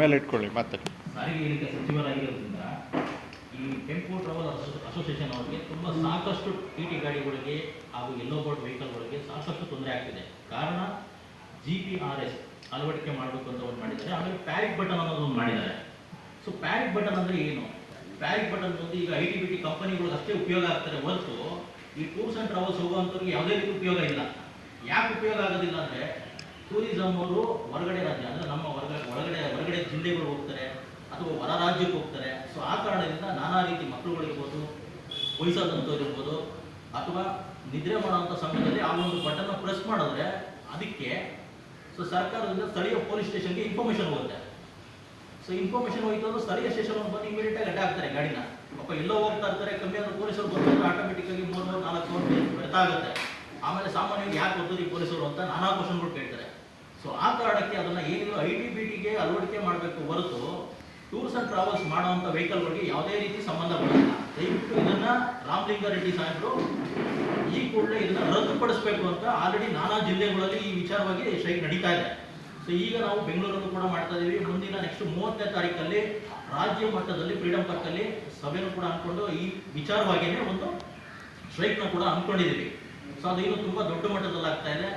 ಮೇಲೆ ಇಟ್ಕೊಳ್ಳಿ, ಮತ್ತೆ. ಸಾರಿಗೆ ಇಲಾಖೆ ಸಚಿವರಾಗಿರೋದ್ರಿಂದ ಈ ಟೆಂಪೋ ಟ್ರಾವೆಲ್ ಅಸೋಸಿಯೇಷನ್ ಅವರಿಗೆ ತುಂಬ ಸಾಕಷ್ಟು ಟಿ ಟಿ ಗಾಡಿಗಳಿಗೆ ಹಾಗೂ ಎಲ್ಲೋ ಬೋರ್ಡ್ ವೆಹಿಕಲ್ಗಳಿಗೆ ಸಾಕಷ್ಟು ತೊಂದರೆ ಆಗ್ತಿದೆ. ಕಾರಣ ಜಿ ಪಿ ಆರ್ ಎಸ್ ಅಳವಡಿಕೆ ಮಾಡಬೇಕು ಒಂದು ಮಾಡಿದ್ದಾರೆ. ಆಮೇಲೆ ಪ್ಯಾರಿಕ್ ಬಟನ್ ಅನ್ನೋದು ಒಂದು ಮಾಡಿದ್ದಾರೆ. ಸೊ ಪ್ಯಾರಿಕ್ ಬಟನ್ ಅಂದ್ರೆ ಏನು? ಪ್ಯಾರಿಕ್ ಬಟನ್ ಬಂದು ಈಗ ಐ ಟಿ ಬಿ ಟಿ ಕಂಪನಿಗಳಿಗೆ ಅಷ್ಟೇ ಉಪಯೋಗ ಆಗ್ತಾರೆ ಹೊರತು ಈ ಟೂರ್ಸ್ ಆ್ಯಂಡ್ ಟ್ರಾವೆಲ್ಸ್ ಹೋಗುವಂಥವ್ರಿಗೆ ಯಾವುದೇ ರೀತಿ ಉಪಯೋಗ ಇಲ್ಲ. ಯಾಕೆ ಉಪಯೋಗ ಆಗೋದಿಲ್ಲ ಅಂದರೆ ಟೂರಿಸಂ ಅವರು ಹೊರಗಡೆ ರಾಜ್ಯ, ಅಂದರೆ ನಮ್ಮ ಹೊರಗಡೆ ಒಳಗಡೆ, ಹೊರಗಡೆ ಜಿಲ್ಲೆಗಳು ಹೋಗ್ತಾರೆ, ಅಥವಾ ಹೊರ ರಾಜ್ಯಕ್ಕೆ ಹೋಗ್ತಾರೆ. ಸೊ ಆ ಕಾರಣದಿಂದ ನಾನಾ ರೀತಿ ಮಕ್ಕಳುಗಳಿರ್ಬೋದು ವಯಸ್ಸಾದಂಥವ್ರಿರ್ಬೋದು ಅಥವಾ ನಿದ್ರೆ ಮಾಡುವಂಥ ಸಮಯದಲ್ಲಿ ಆ ಒಂದು ಬಟನ್ನ ಪ್ರೆಸ್ ಮಾಡಿದ್ರೆ ಅದಕ್ಕೆ ಸೊ ಸರ್ಕಾರದಿಂದ ಸ್ಥಳೀಯ ಪೊಲೀಸ್ ಸ್ಟೇಷನ್ಗೆ ಇನ್ಫಾರ್ಮೇಷನ್ ಹೋಗುತ್ತೆ. ಸೊ ಇನ್ಫಾರ್ಮೇಷನ್ ಹೋಯ್ತು ಅಂದ್ರೆ ಸ್ಥಳೀಯ ಸ್ಟೇಷನ್ ಬಂದು ಇಮಿಡಿಯೇಟ್ ಆಗಿ ಅಡ್ಡ ಆಗ್ತಾರೆ ಗಾಡಿನ. ಪಾಪ ಎಲ್ಲೋ ಹೋಗ್ತಾ ಇರ್ತಾರೆ, ಕಮ್ಮಿ ಆದ್ರೆ ಪೊಲೀಸರು ಬಂದ್ರೆ ಆಟೋಮೆಟಿಕ್ ಆಗಿ ಮೂರು ನಾಲ್ಕು ಸಾವಿರ ಆಮೇಲೆ ಸಾಮಾನ್ಯವಾಗಿ ಯಾಕೆ ಈ ಪೊಲೀಸರು ಅಂತ ನಾನಾ ಕ್ವಶನ್ಗಳು ಕೇಳ್ತಾರೆ ಸೊ ಆ ಕಾರಣಕ್ಕೆ ಅದನ್ನ ಏನಿದ್ರು ಐ ಡಿ ಬಿ ಟಿಗೆ ಅಳವಡಿಕೆ ಮಾಡಬೇಕು ಹೊರತು ಟೂರ್ಸ್ ಅಂಡ್ ಟ್ರಾವೆಲ್ಸ್ ಮಾಡುವಂಥ ವೆಹಿಕಲ್ಗಳಿಗೆ ಯಾವುದೇ ರೀತಿ ಸಂಬಂಧ ಬರಲ್ಲ ದಯವಿಟ್ಟು ಇದನ್ನ ರಾಮಲಿಂಗಾರೆಡ್ಡಿ ಸಾಹೇಬರು ಈ ಕೂಡಲೇ ಇದನ್ನ ರದ್ದುಪಡಿಸಬೇಕು ಅಂತ ಆಲ್ರೆಡಿ ನಾನಾ ಜಿಲ್ಲೆಗಳಲ್ಲಿ ಈ ವಿಚಾರವಾಗಿ ಸ್ಟ್ರೈಕ್ ನಡೀತಾ ಇದೆ. ಸೊ ಈಗ ನಾವು ಬೆಂಗಳೂರಲ್ಲೂ ಕೂಡ ಮಾಡ್ತಾ ಇದ್ದೀವಿ ಮುಂದಿನ ನೆಕ್ಸ್ಟ್ ಮೂವತ್ತನೇ ತಾರೀಕಲ್ಲಿ ರಾಜ್ಯ ಮಟ್ಟದಲ್ಲಿ ಫ್ರೀಡಂ ಪಾರ್ಕಲ್ಲಿ ಸಭೆನೂ ಕೂಡ ಅನ್ಕೊಂಡು ಈ ವಿಚಾರವಾಗಿಯೇ ಒಂದು ಸ್ಟ್ರೈಕ್ನ ಕೂಡ ಅಂದ್ಕೊಂಡಿದ್ದೀವಿ ಸೊ ಅದು ಇನ್ನು ತುಂಬ ದೊಡ್ಡ ಮಟ್ಟದಲ್ಲಿ ಆಗ್ತಾ ಇದೆ.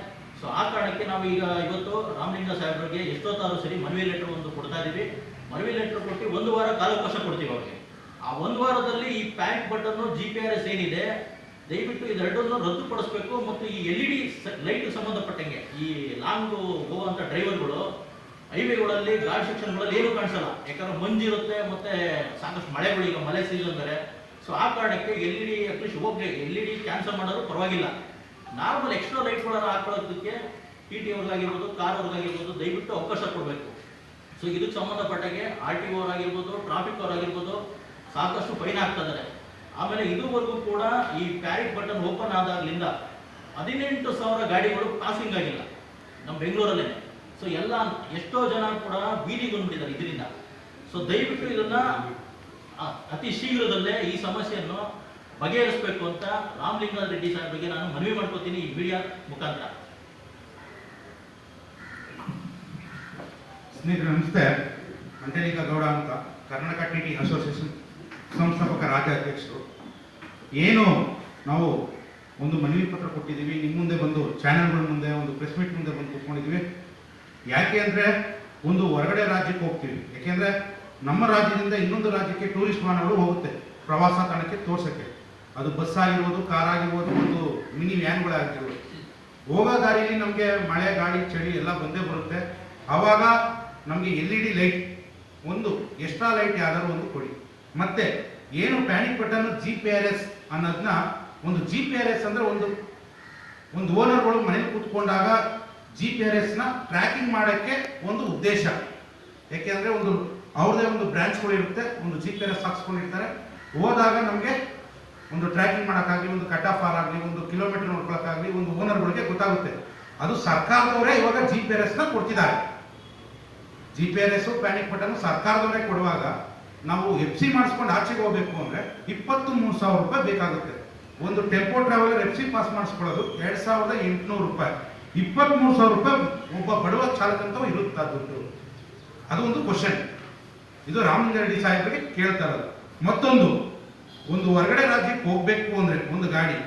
ಸೊ ಆ ಕಾರಣಕ್ಕೆ ನಾವು ಈಗ ಇವತ್ತು ರಾಮಲಿಂಗ ಸಾಹೇಬ್ರಿಗೆ ಎಷ್ಟೊತ್ತಾದ್ರೂ ಸರಿ ಮನವಿ ಲೆಟರ್ ಒಂದು ಕೊಡ್ತಾ ಇದೀವಿ. ಮನವಿ ಲೆಟರ್ ಕೊಟ್ಟು ಒಂದು ವಾರ ಕಾಲಾವಕಾಶ ಕೊಡ್ತೀವಿ ಅವ್ರಿಗೆ. ಆ ಒಂದು ವಾರದಲ್ಲಿ ಈ ಪ್ಯಾಂಟ್ ಬಟನ್ನು ಜಿ ಪಿ ಆರ್ ಎಸ್ ಏನಿದೆ, ದಯವಿಟ್ಟು ಇದೆರಡನ್ನು ರದ್ದುಪಡಿಸಬೇಕು ಮತ್ತು ಈ ಎಲ್ ಇ ಡಿ ಲೈಟ್ ಸಂಬಂಧಪಟ್ಟಂಗೆ, ಈ ಲಾಂಗ್ ಹೋಗುವಂಥ ಡ್ರೈವರ್ಗಳು ಹೈವೇಗಳಲ್ಲಿ ಗಾಡಿ ಸೆಕ್ಷನ್ಗಳಲ್ಲಿ ಏನು ಕಾಣಿಸಲ್ಲ. ಯಾಕಂದ್ರೆ ಮಂಜಿರುತ್ತೆ ಮತ್ತೆ ಸಾಕಷ್ಟು ಮಳೆಗಳು ಈಗ ಮಳೆ ಸೀಸನ್ ಬೇರೆ. ಸೊ ಆ ಕಾರಣಕ್ಕೆ L E D at least ಹೋಗ್ಲಿ ಎಲ್ ಇ ಡಿ ಕ್ಯಾನ್ಸಲ್ ಮಾಡೋರು ಪರವಾಗಿಲ್ಲ. ನಾರ್ಮಲ್ ಎಕ್ಸ್ಟ್ರಾ ಲೈಟ್ಗಳನ್ನು ಹಾಕೊಳ್ಳೋದಕ್ಕೆ ಟಿ ಟಿ ಅವ್ರಿಗಾಗಿರ್ಬೋದು ಕಾರ್ ಅವ್ರಿಗಾಗಿರ್ಬೋದು ದಯವಿಟ್ಟು ಅವಕಾಶ ಕೊಡಬೇಕು. ಸೊ ಇದಕ್ಕೆ ಸಂಬಂಧಪಟ್ಟಾಗೆ ಆರ್ ಟಿ ಅವರಾಗಿರ್ಬೋದು ಟ್ರಾಫಿಕ್ ಅವರಾಗಿರ್ಬೋದು ಸಾಕಷ್ಟು ಫೈನ್ ಆಗ್ತಾ ಇದ್ದಾರೆ. ಆಮೇಲೆ ಇದುವರೆಗೂ ಕೂಡ ಈ ಪ್ಯಾರಿಟ್ ಬಟನ್ ಓಪನ್ ಆದಾಗ್ಲಿಂದ ಹದಿನೆಂಟು ಸಾವಿರ ಗಾಡಿಗಳು ಪಾಸಿಂಗ್ ಆಗಿಲ್ಲ ನಮ್ಮ ಬೆಂಗಳೂರಲ್ಲೇ. ಸೊ ಎಲ್ಲ ಎಷ್ಟೋ ಜನ ಕೂಡ ಬೀದಿಗೊಂಡ್ಬಿಟ್ಟಿದ್ದಾರೆ ಇದರಿಂದ. ಸೊ ದಯವಿಟ್ಟು ಇದನ್ನ ಅತಿ ಶೀಘ್ರದಲ್ಲೇ ಈ ಸಮಸ್ಯೆಯನ್ನು ಬಗೆಹರಿಸಬೇಕು ಅಂತ ರಾಮಲಿಂಗ ರೆಡ್ಡಿ ಸಾಹೇಬರಿಗೆ ನಾನು ಮನವಿ ಮಾಡ್ಕೋತೀನಿ ಈ ಮೀಡಿಯಾ ಮುಖಾಂತರ. ಸ್ನೇಹಿತರೆ, ನಮಸ್ತೆ. ಅಂಟಲಿಕ ಗೌಡ ಅಂತ ಕರ್ನಾಟಕ ಟಿ ಟಿ ಅಸೋಸಿಯೇಷನ್ ಸಂಸ್ಥಾಪಕ ರಾಜ್ಯಾಧ್ಯಕ್ಷರು. ಏನು ನಾವು ಒಂದು ಮನವಿ ಪತ್ರ ಕೊಟ್ಟಿದ್ದೀವಿ ನಿಮ್ಮ ಮುಂದೆ ಬಂದು, ಚಾನೆಲ್ಗಳ ಮುಂದೆ, ಒಂದು ಪ್ರೆಸ್ ಮೀಟ್ ಮುಂದೆ ಬಂದು ಕೂತ್ಕೊಂಡಿದ್ದೀವಿ. ಯಾಕೆ ಅಂದರೆ ಒಂದು ಹೊರಗಡೆ ರಾಜ್ಯಕ್ಕೆ ಹೋಗ್ತೀವಿ. ಯಾಕೆಂದರೆ ನಮ್ಮ ರಾಜ್ಯದಿಂದ ಇನ್ನೊಂದು ರಾಜ್ಯಕ್ಕೆ ಟೂರಿಸ್ಟ್ ವಾಹನಗಳು ಹೋಗುತ್ತೆ ಪ್ರವಾಸ ತಾಣಕ್ಕೆ ತೋರ್ಸಕ್ಕೆ. ಅದು ಬಸ್ ಆಗಿರ್ಬೋದು ಕಾರ್ ಆಗಿರ್ಬೋದು, ಒಂದು ಮಿನಿ ವ್ಯಾನ್ಗಳಾಗಿರ್ಬೋದು ಹೋಗೋ ದಾರಿಯಲ್ಲಿ ನಮಗೆ ಮಳೆ, ಗಾಳಿ, ಚಳಿ ಎಲ್ಲ ಬಂದೇ ಬರುತ್ತೆ. ಆವಾಗ ನಮಗೆ ಎಲ್ ಇ ಡಿ ಲೈಟ್, ಒಂದು ಎಕ್ಸ್ಟ್ರಾ ಲೈಟ್ ಯಾವ್ದಾದ್ರು ಒಂದು ಕೊಡಿ. ಮತ್ತೆ ಏನು panic button G P R S ಅನ್ನೋದನ್ನ ಒಂದು ಜಿ ಪಿ ಆರ್ ಎಸ್ ಅಂದ್ರೆ ಒಂದು ಒಂದು ಓನರ್ಗಳು ಮನೇಲಿ ಕೂತ್ಕೊಂಡಾಗ ಜಿ ಪಿ ಆರ್ ಎಸ್ನ ಟ್ರ್ಯಾಕಿಂಗ್ ಮಾಡೋಕ್ಕೆ ಒಂದು ಉದ್ದೇಶ. ಯಾಕೆಂದ್ರೆ ಒಂದು ಅವ್ರದೇ ಒಂದು ಬ್ರಾಂಚ್ಗಳು ಇರುತ್ತೆ, ಒಂದು ಜಿ ಪಿ ಆರ್ ಎಸ್ ಹಾಕ್ಸ್ಕೊಂಡಿರ್ತಾರೆ. ಹೋದಾಗ ನಮಗೆ ಒಂದು ಟ್ರ್ಯಾಕಿಂಗ್ ಮಾಡೋಕ್ಕಾಗಲಿ, ಒಂದು ಕಟ್ ಆಫ್ ಆಗಲಿ, ಒಂದು ಕಿಲೋಮೀಟರ್ ನೋಡ್ಕೊಳಕ್ಕಾಗಲಿ, ಒಂದು ಓನರ್ಗಳಿಗೆ ಗೊತ್ತಾಗುತ್ತೆ. ಅದು ಸರ್ಕಾರದವರೇ ಇವಾಗ ಜಿ ಪಿ ಆರ್ ಎಸ್ನ ಕೊಡ್ತಿದ್ದಾರೆ. G P R S panic button ಸರ್ಕಾರದವರೇ ಕೊಡುವಾಗ ನಾವು ಎಫ್ ಸಿ ಮಾಡಿಸ್ಕೊಂಡು ಆಚೆಗೆ ಹೋಗ್ಬೇಕು ಅಂದರೆ ಇಪ್ಪತ್ತು ಮೂರು ಸಾವಿರ ರೂಪಾಯಿ ಬೇಕಾಗುತ್ತೆ. ಒಂದು tempo traveller F C pass ಮಾಡಿಸ್ಕೊಳ್ಳೋದು ಎರಡು ಸಾವಿರದ ಎಂಟುನೂರು ರೂಪಾಯಿ. ಇಪ್ಪತ್ಮೂರು ಸಾವಿರ ರೂಪಾಯಿ ಒಬ್ಬ ಬಡವ ಚಾಲಕಂತ ಇರುತ್ತೆ ಅದು ಒಂದು ಕ್ವಶನ್ ಇದು ರಾಮಲಿಂಗ ರೆಡ್ಡಿ ಸಾಹೇಬರಿಗೆ ಕೇಳ್ತಾ ಇರೋದು. ಮತ್ತೊಂದು. ಒಂದು ಹೊರಗಡೆ ರಾಜ್ಯಕ್ಕೆ ಹೋಗ್ಬೇಕು ಅಂದ್ರೆ ಒಂದು ಗಾಡಿ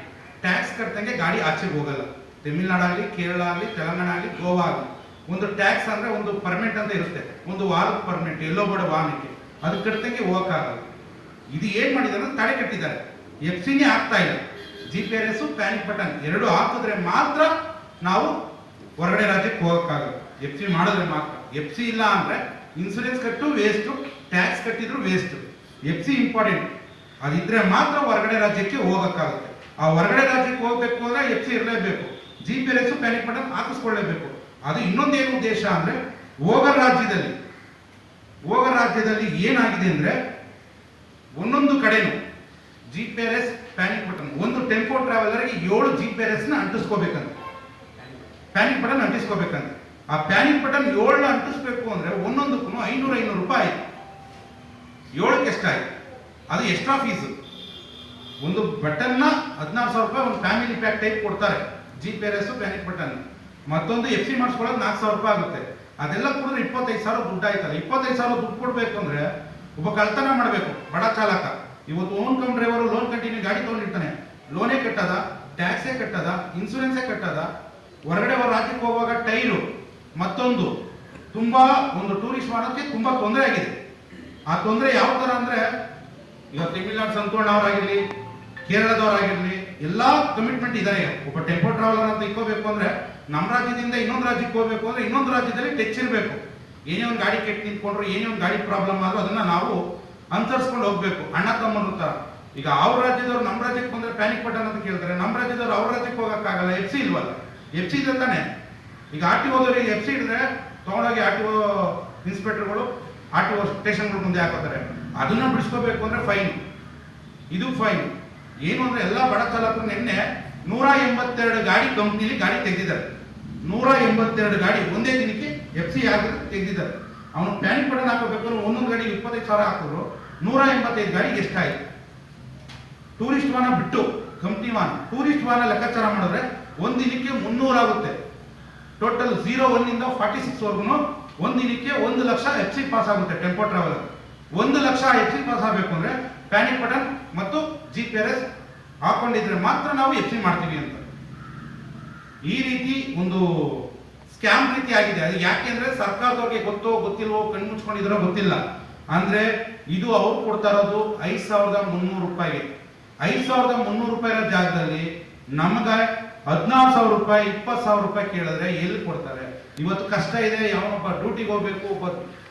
ಟ್ಯಾಕ್ಸ್ ಕಟ್ಟಂಗೆ ಗಾಡಿ ಆಚೆಗೆ ಹೋಗಲ್ಲ. ತಮಿಳ್ನಾಡಾಗಲಿ ಕೇರಳ ಆಗಲಿ, ತೆಲಂಗಾಣ ಆಗಲಿ, ಗೋವಾ ಆಗಲಿ. ಒಂದು ಟ್ಯಾಕ್ಸ್ ಅಂದ್ರೆ ಒಂದು ಪರ್ಮಿಟ್ ಅಂತ ಇರುತ್ತೆ. ಒಂದು ವಾರದ ಪರ್ಮಿಟ್ ಎಲ್ಲೋ ಬೋರ್ಡ್ ವಾಹನಕ್ಕೆ. ಅದು ಕಟ್ಟಂಗೆ ಹೋಗಕ್ಕಾಗಲ್ಲ. ಇದು ಏನ್ ಮಾಡಿದ್ದಾರೆ ಅಂದ್ರೆ ತಡೆ ಕಟ್ಟಿದ್ದಾರೆ. ಎಫ್ ಸಿನೇ ಆಗ್ತಾ ಇಲ್ಲ. G P R S panic button ಎರಡು ಹಾಕಿದ್ರೆ ಮಾತ್ರ ನಾವು ಹೊರಗಡೆ ರಾಜ್ಯಕ್ಕೆ ಹೋಗಕ್ಕಾಗಲ್ಲ. ಎಫ್ ಸಿ ಮಾಡಿದ್ರೆ ಮಾತ್ರ. ಎಫ್ ಸಿ ಇಲ್ಲ ಅಂದ್ರೆ ಇನ್ಸೂರೆನ್ಸ್ ಕಟ್ಟು ವೇಸ್ಟ್ ಟ್ಯಾಕ್ಸ್ ಕಟ್ಟಿದ್ರು ವೇಸ್ಟ್ ಎಫ್ ಸಿ ಇಂಪಾರ್ಟೆಂಟ್ ಅದಿದ್ರೆ ಮಾತ್ರ ಹೊರಗಡೆ ರಾಜ್ಯಕ್ಕೆ ಹೋಗಕ್ಕಾಗುತ್ತೆ. ಆ ಹೊರಗಡೆ ರಾಜ್ಯಕ್ಕೆ ಹೋಗ್ಬೇಕು ಅಂದ್ರೆ ಎಫ್ ಸಿ ಇರಲೇಬೇಕು. G P S panic button ಹಾಕಿಸ್ಕೊಳ್ಳೇಬೇಕು. ಅದು ಇನ್ನೊಂದೇನು ಉದ್ದೇಶ ಅಂದ್ರೆ ಹೋಗ ರಾಜ್ಯದಲ್ಲಿ ಹೋಗ ರಾಜ್ಯದಲ್ಲಿ ಏನಾಗಿದೆ ಅಂದ್ರೆ ಒಂದೊಂದು ಕಡೆನು G P R S panic button ಒಂದು ಟೆಂಪೋ ಟ್ರಾವೆಲರ್ಗೆ ಏಳು ಜಿ ಪಿ ಆರ್ ಎಸ್ ಅಂಟಿಸ್ಕೋಬೇಕಂತ. ಪ್ಯಾನಿಕ್ ಬಟನ್ ಅಂಟಿಸ್ಕೋಬೇಕಂತ. ಆ ಪ್ಯಾನಿಕ್ ಬಟನ್ ಏಳನ್ನ ಅಂಟಿಸ್ಬೇಕು ಅಂದ್ರೆ ಒಂದೊಂದಕ್ಕೂ ಐನೂರ ಐನೂರು ರೂಪಾಯಿ ಏಳಕ್ಕೆ ಎಷ್ಟಾಯ್ತು ಅದು ಎಕ್ಸ್ಟ್ರಾ ಫೀಸು ಒಂದು ಬಟನ್ನ ಹದಿನಾರು ಸಾವಿರ ರೂಪಾಯಿ ಒಂದು ಫ್ಯಾಮಿಲಿ ಪ್ಯಾಕ್ ಟೈಪ್ ಕೊಡ್ತಾರೆ. G P R S panic button ಮತ್ತೊಂದು ಎಫ್ ಸಿ ಮಾಡಿಸ್ಕೊಳ್ಳೋದು ನಾಲ್ಕು ಸಾವಿರ ರೂಪಾಯಿ ಆಗುತ್ತೆ. ಅದೆಲ್ಲ ಕೂಡ ಇಪ್ಪತ್ತೈದು ಸಾವಿರ ದುಡ್ಡು ಆಯ್ತಲ್ಲ. ಇಪ್ಪತ್ತೈದು ಸಾವಿರ ದುಡ್ಡು ಕೊಡ್ಬೇಕು ಅಂದ್ರೆ ಒಬ್ಬ ಕಳ್ತನ ಮಾಡಬೇಕು. ಬಡ ಚಾಲಕ. ಇವತ್ತು own cum driver loan continue ಗಾಡಿ ತಗೊಂಡಿರ್ತಾನೆ. ಲೋನೇ ಕಟ್ಟದ ಟ್ಯಾಕ್ಸೇ ಕಟ್ಟದ ಇನ್ಸೂರೆನ್ಸೇ ಕಟ್ಟದ. ಹೊರಗಡೆ ರಾಜ್ಯಕ್ಕೆ ಹೋಗುವಾಗ ಟೈರು ಮತ್ತೊಂದು. ತುಂಬಾ ಒಂದು ಟೂರಿಸ್ಟ್ ಮಾಡೋಕ್ಕೆ ತುಂಬಾ ತೊಂದರೆ ಆಗಿದೆ. ಆ ತೊಂದರೆ ಯಾವ ಥರ ಅಂದ್ರೆ ಈಗ ತಮಿಳ್ನಾಡು ಸಂತೋಷ್ ಅವರಾಗಿರ್ಲಿ, ಕೇರಳದವರಾಗಿರ್ಲಿ, ಎಲ್ಲಾ ಕಮಿಟ್ಮೆಂಟ್ ಇದಾರೆ. ಒಬ್ಬ ಟೆಂಪೋ ಟ್ರಾವೆಲರ್ ಅಂತ ಇಕ್ಕೋಬೇಕು ಅಂದ್ರೆ ನಮ್ಮ ರಾಜ್ಯದಿಂದ ಇನ್ನೊಂದು ರಾಜ್ಯಕ್ಕೆ ಹೋಗ್ಬೇಕು ಅಂದ್ರೆ ಇನ್ನೊಂದು ರಾಜ್ಯದಲ್ಲಿ ಟಚ್ ಇರಬೇಕು. ಏನೇ ಒಂದು ಗಾಡಿ ಕೆಟ್ಟು ನಿಂತ್ಕೊಂಡ್ರು, ಏನೇ ಒಂದು ಗಾಡಿ ಪ್ರಾಬ್ಲಮ್ ಆದ್ರೂ ಅದನ್ನ ನಾವು ಅನುಸರಿಸ್ಕೊಂಡು ಹೋಗ್ಬೇಕು. ಅಣ್ಣ ತಮ್ಮನ ತರ. ಈಗ ಅವ್ರ ರಾಜ್ಯದವ್ರು ನಮ್ಮ ರಾಜ್ಯಕ್ಕೆ ಬಂದ್ರೆ ಪ್ಯಾನಿಕ್ ಬಟನ್ ಅಂತ ಕೇಳ್ತಾರೆ. ನಮ್ಮ ರಾಜ್ಯದವ್ರು ಅವ್ರ ರಾಜ್ಯಕ್ಕೆ ಹೋಗಕ್ಕಾಗಲ್ಲ. ಎಫ್ ಸಿ ಇಲ್ವಲ್ಲ? ಎಫ್ ಸಿ ಇದೆ ತಾನೆ? ಈಗ ಆರ್ ಟಿ ಓದವ್ರಿಗೆ ಎಫ್ ಸಿ ಇಡಿದ್ರೆ ತಗೊಂಡೋಗಿ ಆರ್ ಟಿ ಓ ಇನ್ಸ್ಪೆಕ್ಟರ್ಗಳು ಆರ್ ಟಿ ಓ ಸ್ಟೇಷನ್ಗಳು ಮುಂದೆ ಹಾಕೋತಾರೆ. ಅದನ್ನ ಬಿಡಿಸ್ಕೋಬೇಕು ಅಂದ್ರೆ ಫೈನ್ ಇದು ಫೈನ್ ಏನು ಅಂದ್ರೆ ಎಲ್ಲ ಬಡ ಚಾಲಕರು ನಿನ್ನೆ ನೂರ ಎಂಬತ್ತೆರಡು ಗಾಡಿ ಕಂಪ್ನಿಲಿ ಗಾಡಿ ತೆಗೆದಿದ್ದಾರೆ. ನೂರ ಎಂಬತ್ತೆರಡು ಗಾಡಿ ಒಂದೇ ದಿನಕ್ಕೆ ಎಫ್ ಸಿ ಆಗಿ ತೆಗೆದಿದ್ದಾರೆ. ಅವನು ಪ್ಯಾನಿಕ್ ಬಟನ್ ಹಾಕೋಬೇಕಾದ್ರೆ ಒಂದೊಂದು ಗಾಡಿಗೆ ಇಪ್ಪತ್ತೈದು ಸಾವಿರ ಹಾಕಿದ್ರು ನೂರ ಎಂಬತ್ತೈದು ಗಾಡಿಗೆ ಎಷ್ಟಾಯ್ತು? ಟೂರಿಸ್ಟ್ ವಾಹನ ಬಿಟ್ಟು ಕಂಪ್ನಿ ವಾಹನ. ಟೂರಿಸ್ಟ್ ವಾಹನ ಲೆಕ್ಕಾಚಾರ ಮಾಡಿದ್ರೆ ಒಂದು ದಿನಕ್ಕೆ ಮುನ್ನೂರು ಆಗುತ್ತೆ. ಟೋಟಲ್ ಝೀರೋ ಇಂದ ಫಾರ್ಟಿ ಸಿಕ್ಸ್ ವರ್ಗು ಒಂದ್ ದಿನಕ್ಕೆ ಒಂದು ಲಕ್ಷ ಎಫ್ ಸಿ ಪಾಸ್ ಆಗುತ್ತೆ ಟೆಂಪೋ ಟ್ರಾವೆಲರ್ ಒಂದು ಲಕ್ಷ ಎಫ್ ಸಿ ಪಾಸ್ ಆಗಬೇಕು ಅಂದ್ರೆ ಪ್ಯಾನಿಕ್ ಬಟನ್ ಮತ್ತು ಜಿ ಪಿ ಆರ್ ಎಸ್ ಹಾಕೊಂಡಿದ್ರೆ ಮಾತ್ರ ನಾವು ಎಫ್ಸಿ ಮಾಡ್ತೀವಿ ಅಂತ. ಈ ರೀತಿ ಒಂದು ಸ್ಕ್ಯಾಮ್ ರೀತಿ ಆಗಿದೆ. ಅದು ಯಾಕೆಂದ್ರೆ ಸರ್ಕಾರದವ್ರಿಗೆ ಗೊತ್ತೋ ಗೊತ್ತಿಲ್ವೋ ಕಣ್ಣು ಮುಚ್ಕೊಂಡಿದ್ರೋ ಗೊತ್ತಿಲ್ಲ. ಅಂದ್ರೆ ಇದು ಅವ್ರು ಕೊಡ್ತಾ ಇರೋದು ಐದ್ ಸಾವಿರದ ಮುನ್ನೂರು ರೂಪಾಯಿಗೆ. ಐದು ಸಾವಿರದ ಮುನ್ನೂರು ರೂಪಾಯಿ ಇರೋ ಜಾಗದಲ್ಲಿ ನಮ್ಗೆ ಹದಿನಾರು ಸಾವಿರ ರೂಪಾಯಿ, ಇಪ್ಪತ್ತು ಸಾವಿರ ರೂಪಾಯಿ ಕೇಳಿದ್ರೆ ಎಲ್ಲಿ ಕೊಡ್ತಾರೆ? ಇವತ್ತು ಕಷ್ಟ ಇದೆ, ಯಾವನೊಬ್ಬ ಡ್ಯೂಟಿಗೆ ಹೋಗ್ಬೇಕು, ಒಬ್ಬ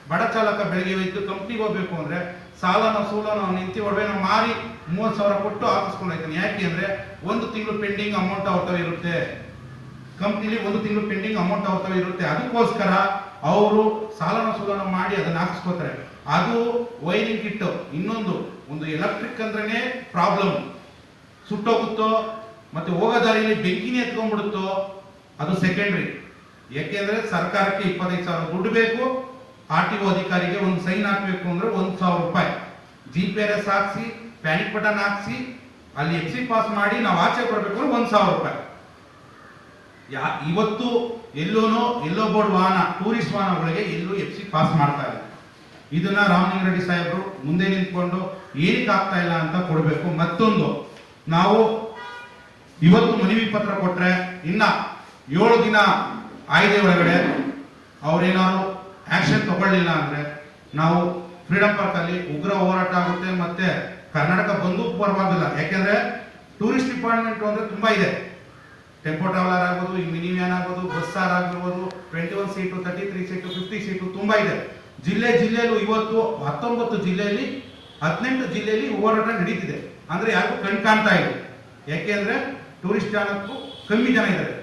ಬಡ ಚಾಲಕ ಬೆಳಗ್ಗೆ ಹೋಯ್ತು ಕಂಪ್ನಿಗೆ ಹೋಗ್ಬೇಕು ಅಂದ್ರೆ ಸಾಲನ ಸೂಲನ ನಿಂತಿ ಒಡವೆನ ಮಾರಿ ಮೂವತ್ತು ಸಾವಿರ ಕೊಟ್ಟು ಹಾಕಿಸ್ಕೊಂಡೋಗ್ತಾನೆ ಯಾಕೆ ಅಂದ್ರೆ ಒಂದು ತಿಂಗಳು ಪೆಂಡಿಂಗ್ ಅಮೌಂಟ್ ಅವ್ರ ಇರುತ್ತೆ. ಕಂಪ್ನಿಲಿ ಒಂದು ತಿಂಗಳು ಪೆಂಡಿಂಗ್ ಅಮೌಂಟ್ ಅವ್ರ ಇರುತ್ತೆ. ಅದಕ್ಕೋಸ್ಕರ ಅವರು ಸಾಲನ ಸೂಲನ ಮಾಡಿ ಅದನ್ನ ಹಾಕಿಸ್ಕೋತಾರೆ. ಅದು ವೈರಿಂಗ್ ಕಿಟ್ ಇನ್ನೊಂದು, ಒಂದು ಎಲೆಕ್ಟ್ರಿಕ್ ಅಂದ್ರೇ ಪ್ರಾಬ್ಲಮ್ ಸುಟ್ಟೋಗುತ್ತೋ, ಮತ್ತೆ ಹೋಗೋ ದಾರಿಯಲ್ಲಿ ಬೆಂಕಿನೇ ಎತ್ಕೊಂಡ್ಬಿಡುತ್ತೋ, ಅದು ಸೆಕೆಂಡ್ರಿ ಯಾಕೆಂದ್ರೆ ಸರ್ಕಾರಕ್ಕೆ ಇಪ್ಪತ್ತೈದು ಸಾವಿರ ದುಡ್ಡು ಬೇಕು. ಆರ್ ಟಿ ಒ ಅಧಿಕಾರಿಗೆ ಒಂದು ಸೈನ್ ಹಾಕಬೇಕು ಅಂದ್ರೆ ಒಂದು ಸಾವಿರ ರೂಪಾಯಿ. ಜಿ ಪಿ ಆರ್ ಎಸ್ ಹಾಕ್ಸಿ ಪ್ಯಾನಿಕ್ ಬಟನ್ ಹಾಕಿಸಿ, ಅಲ್ಲಿ ಎಕ್ಸಿಟ್ ಪಾಸ್ ಮಾಡಿ ನಾವು ಆಚೆ ಬರಬೇಕು ಅಂದ್ರೆ ಒಂದು ಸಾವಿರ ರೂಪಾಯಿ. ಯಾ, ಇವತ್ತು ಎಲ್ಲೋನೋ, ಎಲ್ಲೋ ಬೋರ್ಡ್ ವಾಹನ, ಟೂರಿಸ್ಟ್ ವಾಹನಗಳಿಗೆ ಎಲ್ಲೂ ಎಫ್ ಸಿ ಪಾಸ್ ಮಾಡ್ತಾ ಇಲ್ಲ. ಇದನ್ನ ರಾಮಲಿಂಗ ರೆಡ್ಡಿ ಸಾಹೇಬರು ಮುಂದೆ ನಿಂತ್ಕೊಂಡು ಏನಕ್ಕೆ ಆಗ್ತಾ ಇಲ್ಲ ಅಂತ ಕೊಡಬೇಕು. ಮತ್ತೊಂದು, ನಾವು ಇವತ್ತು ಮನವಿ ಪತ್ರ ಕೊಟ್ರೆ ಇನ್ನ ಏಳು ದಿನ ಆಯ್ದೆ ಒಳಗಡೆ, ಅವ್ರೇನಾದ್ರು ಆಕ್ಷನ್ ತಗೊಳ್ಳಿಲ್ಲ ಅಂದ್ರೆ ನಾವು ಫ್ರೀಡಂ ಪಾರ್ಕ್ ಅಲ್ಲಿ ಉಗ್ರ ಹೋರಾಟ ಆಗುತ್ತೆ ಮತ್ತೆ ಕರ್ನಾಟಕ ಬಂದು ಪರವಾಗಿಲ್ಲ. ಯಾಕೆಂದ್ರೆ ಟೂರಿಸ್ಟ್ ಡಿಪಾರ್ಟ್ಮೆಂಟ್ ಅಂದ್ರೆ ತುಂಬಾ ಇದೆ. ಟೆಂಪೋ ಟ್ರಾವೆಲರ್ ಆಗ್ಬೋದು, ಈ ಮಿನಿ ವ್ಯಾನ್ ಆಗ್ಬೋದು ಬಸ್ ಸಾರ್ ಆಗಿರ್ಬೋದು twenty one seat thirty three seat fifty seat ತುಂಬಾ ಇದೆ. ಜಿಲ್ಲೆ ಜಿಲ್ಲೆಯಲ್ಲೂ ಇವತ್ತು ಹತ್ತೊಂಬತ್ತು ಜಿಲ್ಲೆಯಲ್ಲಿ, ಹದಿನೆಂಟು ಜಿಲ್ಲೆಯಲ್ಲಿ ಹೋರಾಟ ನಡೀತಿದೆ. ಅಂದ್ರೆ ಯಾರಿಗೂ ಕಣ್ ಕಾಣ್ತಾ ಇದೆ ಯಾಕೆ ಅಂದ್ರೆ ಟೂರಿಸ್ಟ್ ಜನಕ್ಕೂ ಕಮ್ಮಿ ಜನ ಇದ್ದಾರೆ.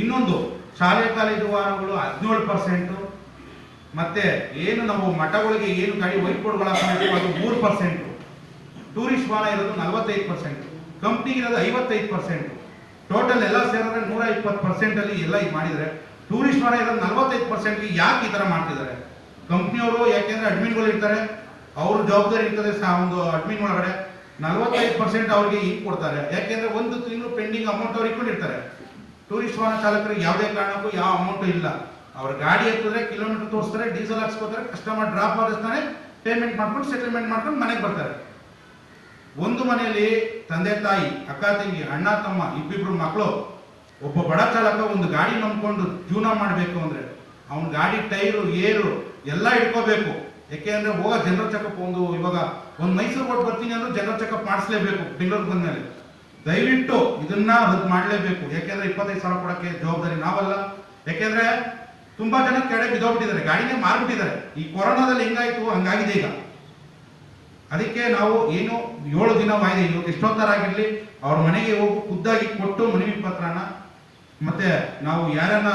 ಇನ್ನೊಂದು, ಶಾಲೆ, ಕಾಲೇಜು ವಾಹನಗಳು ಹದಿನೇಳು ಪರ್ಸೆಂಟು ಮತ್ತೆ ಏನು ನಾವು ಮಠಗಳಿಗೆ ಏನು ಗಾಡಿ ವೈಟ್ ಬೋರ್ಡ್ಗಳು ಹಾಕಬೇಕು ಅದು ಮೂರು ಪರ್ಸೆಂಟು ಟೂರಿಸ್ಟ್ ವಾಹನ ಇರೋದು ನಲವತ್ತೈದು ಪರ್ಸೆಂಟ್ ಕಂಪ್ನಿಗೆ ಇರೋದು ಐವತ್ತೈದು ಪರ್ಸೆಂಟ್ ಟೋಟಲ್ ಎಲ್ಲ ಸೇರಿದ್ರೆ ನೂರ ಇಪ್ಪತ್ತು ಪರ್ಸೆಂಟಲ್ಲಿ ಎಲ್ಲ ಇದು ಮಾಡಿದ್ರೆ ಟೂರಿಸ್ಟ್ ವಾಹನ ಇರೋದು ನಲವತ್ತೈದು ಪರ್ಸೆಂಟ್ಗೆ ಯಾಕೆ ಈ ಥರ ಮಾಡ್ತಿದ್ದಾರೆ ಕಂಪ್ನಿಯವರು ಯಾಕೆಂದರೆ ಅಡ್ಮಿನ್ಗಳು ಇರ್ತಾರೆ. ಅವ್ರ ಜವಾಬ್ದಾರಿ ಇರ್ತದೆ ಸಹ ಒಂದು ಅಡ್ಮಿನ್ ಒಳಗಡೆ. ನಲವತ್ತೈದು ಪರ್ಸೆಂಟ್ ಅವ್ರಿಗೆ ಹಿಂಗೆ ಕೊಡ್ತಾರೆ. ಯಾಕೆಂದ್ರೆ ಒಂದು ತಿಂಗಳು ಪೆಂಡಿಂಗ್ ಅಮೌಂಟ್ ಅವ್ರು ಇಟ್ಕೊಂಡಿರ್ತಾರೆ. ಟೂರಿಸ್ಟ್ ವಾಹನ ಚಾಲಕರಿಗೆ ಯಾವುದೇ ಕಾರಣಕ್ಕೂ ಯಾವ ಅಮೌಂಟ್ ಇಲ್ಲ. ಅವ್ರ ಗಾಡಿ ಎತ್ತಿದ್ರೆ ಕಿಲೋಮೀಟರ್ ತೋರಿಸ್ತಾರೆ ಡೀಸೆಲ್ ಹಾಕ್ಸ್ಕೋತಾರೆ ಕಸ್ಟಮರ್ ಡ್ರಾಪ್ ಆಗಿಸ್ತಾನೆ ಪೇಮೆಂಟ್ ಮಾಡ್ಕೊಂಡು ಸೆಟಲ್ಮೆಂಟ್ ಮಾಡ್ಕೊಂಡು ಮನೆಗೆ ಬರ್ತಾರೆ. ಒಂದು ಮನೆಯಲ್ಲಿ ತಂದೆ, ತಾಯಿ, ಅಕ್ಕ, ತಂಗಿ, ಅಣ್ಣ, ತಮ್ಮ, ಇಬ್ಬಿಬ್ರು ಮಕ್ಕಳು ಒಬ್ಬ ಬಡ ಚಾಲಕ ಒಂದು ಗಾಡಿ ನಂಬ್ಕೊಂಡು ಜೀವನ ಮಾಡಬೇಕು ಅಂದ್ರೆ ಅವ್ನ ಗಾಡಿ ಟೈರು, ಏರು ಎಲ್ಲ ಇಟ್ಕೋಬೇಕು ಯಾಕೆಂದ್ರೆ ಹೋಗೋ ಜನರಲ್ ಚೆಕಪ್ ಒಂದು, ಇವಾಗ ಒಂದು ಮೈಸೂರು ಕೊಟ್ಟು ಬರ್ತೀನಿ ಅಂದ್ರೆ ಜನರಲ್ ಚೆಕಪ್ ಮಾಡಿಸ್ಲೇಬೇಕು ಬೆಂಗಳೂರು ಬಂದಮೇಲೆ. ದಯವಿಟ್ಟು ಇದನ್ನ ರದ್ದು ಮಾಡಲೇಬೇಕು. ಯಾಕೆಂದ್ರೆ ಇಪ್ಪತ್ತೈದು ಸಾವಿರ ಕೊಡೋಕ್ಕೆ ಜವಾಬ್ದಾರಿ ನಾವಲ್ಲ. ಯಾಕೆಂದ್ರೆ ತುಂಬಾ ಜನ ಕೆಡೆ ಬಿದ್ದೋಗ್ಬಿಟ್ಟಿದ್ದಾರೆ ಗಾಡಿನೇ ಮಾರ್ಬಿಟ್ಟಿದ್ದಾರೆ. ಈ ಕೊರೋನಾದಲ್ಲಿ ಹೆಂಗಾಯ್ತು? ಹಂಗಾಗಿದೆ ಈಗ. ಅದಕ್ಕೆ ನಾವು ಏನು ಏಳು ದಿನ ವಾಯ್ದೆ ಇವತ್ತು ಎಷ್ಟೊತ್ತರಾಗಿರ್ಲಿ ಅವ್ರ ಮನೆಗೆ ಹೋಗಿ, ಖುದ್ದಾಗಿ ಕೊಟ್ಟು ಮನವಿ ಪತ್ರನ, ಮತ್ತೆ ನಾವು ಯಾರನ್ನ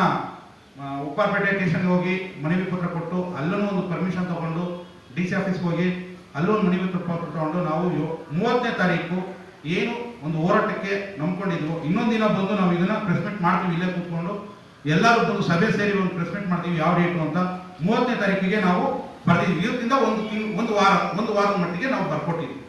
ಉಪ್ಪಾರಪೇಟೆ ಸ್ಟೇಷನ್ಗೆ ಹೋಗಿ ಮನವಿ ಪತ್ರ ಕೊಟ್ಟು, ಅಲ್ಲೂ ಒಂದು ಪರ್ಮಿಷನ್ ತಗೊಂಡು, ಡಿ ಸಿ ಆಫೀಸ್ಗೆ ಹೋಗಿ, ಅಲ್ಲೂ ಮನವಿ ಪತ್ರ ತಗೊಂಡು ನಾವು ಮೂವತ್ತನೇ ತಾರೀಕು ಏನು ಒಂದು ಹೋರಾಟಕ್ಕೆ ನಂಬ್ಕೊಂಡಿದ್ವು. ಇನ್ನೊಂದು ದಿನ ಬಂದು ನಾವು ಇದನ್ನ ಪ್ರೆಸ್ಮೆಂಟ್ ಮಾಡ್ತೀವಿ, ಇಲ್ಲೇ ಕೂತ್ಕೊಂಡು. ಎಲ್ಲರೂ ಬಂದು ಸಭೆ ಸೇರಿ ಒಂದು ಪ್ರೆಸ್ಮೆಂಟ್ ಮಾಡ್ತೀವಿ, ಯಾವ ಡೇಟು ಅಂತ. ಮೂವತ್ತನೇ ತಾರೀಕಿಗೆ ನಾವು ಬರ್ದಿದ್ವಿ ಇವತ್ತಿಂದ ಒಂದು ಒಂದು ವಾರ, ಒಂದು ವಾರದ ಮಟ್ಟಿಗೆ ನಾವು ಬರ್ಕೊಟ್ಟಿದ್ವಿ.